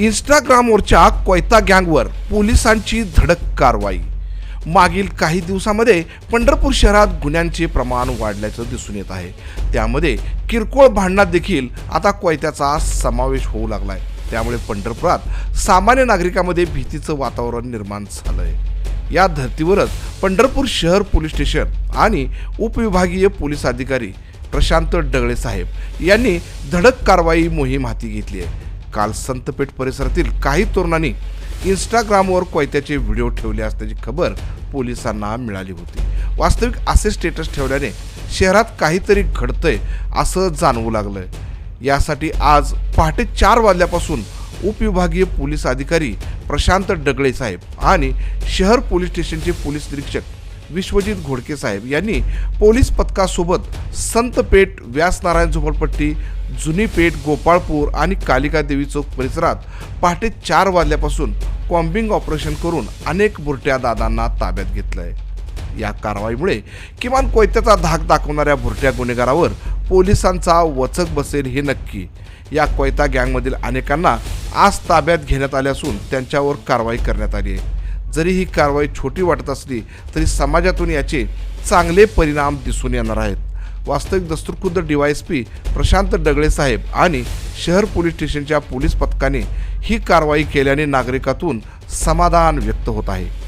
इंस्टाग्रामवरच्या कोयता गँगवर पोलिसांची धडक कारवाई. मागील काही दिवसामध्ये पंढरपूर शहरात गुन्ह्यांचे प्रमाण वाढल्याचं दिसून येत आहे. त्यामध्ये किरकोळ भांडणात देखील आता कोयत्याचा समावेश होऊ लागलाय. त्यामुळे पंढरपुरात सामान्य नागरिकांमध्ये भीतीचं वातावरण निर्माण झालं आहे या धर्तीवरच पंढरपूर शहर पोलीस स्टेशन आणि उपविभागीय पोलीस अधिकारी प्रशांत डगळे साहेब यांनी धडक कारवाई मोहीम हाती घेतली आहे. काल संतपेठ परिसरातील काही तरुणांनी इंस्टाग्रामवर कोयत्याचे व्हिडिओ ठेवले असल्याची खबर पोलिसांना मिळाली होती. वास्तविक असे स्टेटस ठेवल्याने शहरात काहीतरी घडतंय असं जाणवू लागलंय. यासाठी आज पहाटे चार वाजल्यापासून उपविभागीय पोलीस अधिकारी प्रशांत डगळे साहेब आणि शहर पोलीस स्टेशनचे पोलीस निरीक्षक विश्वजित घोडके साहेब यांनी पोलीस पथकासोबत संतपेठ व्यासनारायण झोपडपट्टी जुनी पेठ गोपाळपूर आणि कालिका देवी चौक परिसरात पहाटे चार वाजल्यापासून कॉम्बिंग ऑपरेशन करून अनेक बुरट्या दादांना ताब्यात घेतलंय. या कारवाईमुळे किमान कोयत्याचा धाक दाखवणाऱ्या भुरट्या गुन्हेगारावर पोलिसांचा वचक बसेल हे नक्की. या कोयता गँगमधील अनेकांना आज ताब्यात घेण्यात आले असून त्यांच्यावर कारवाई करण्यात आली आहे. जरी ही कारवाई छोटी वाटत असली तरी समाजातून याचे चांगले परिणाम दिसून येणार आहेत. वास्तविक दस्तुरखुद्द पी प्रशांत डगळे साहेब आणि शहर पोलीस स्टेशनच्या पोलीस पथकाने ही कारवाई केल्याने नागरिकातून समाधान व्यक्त होत आहे.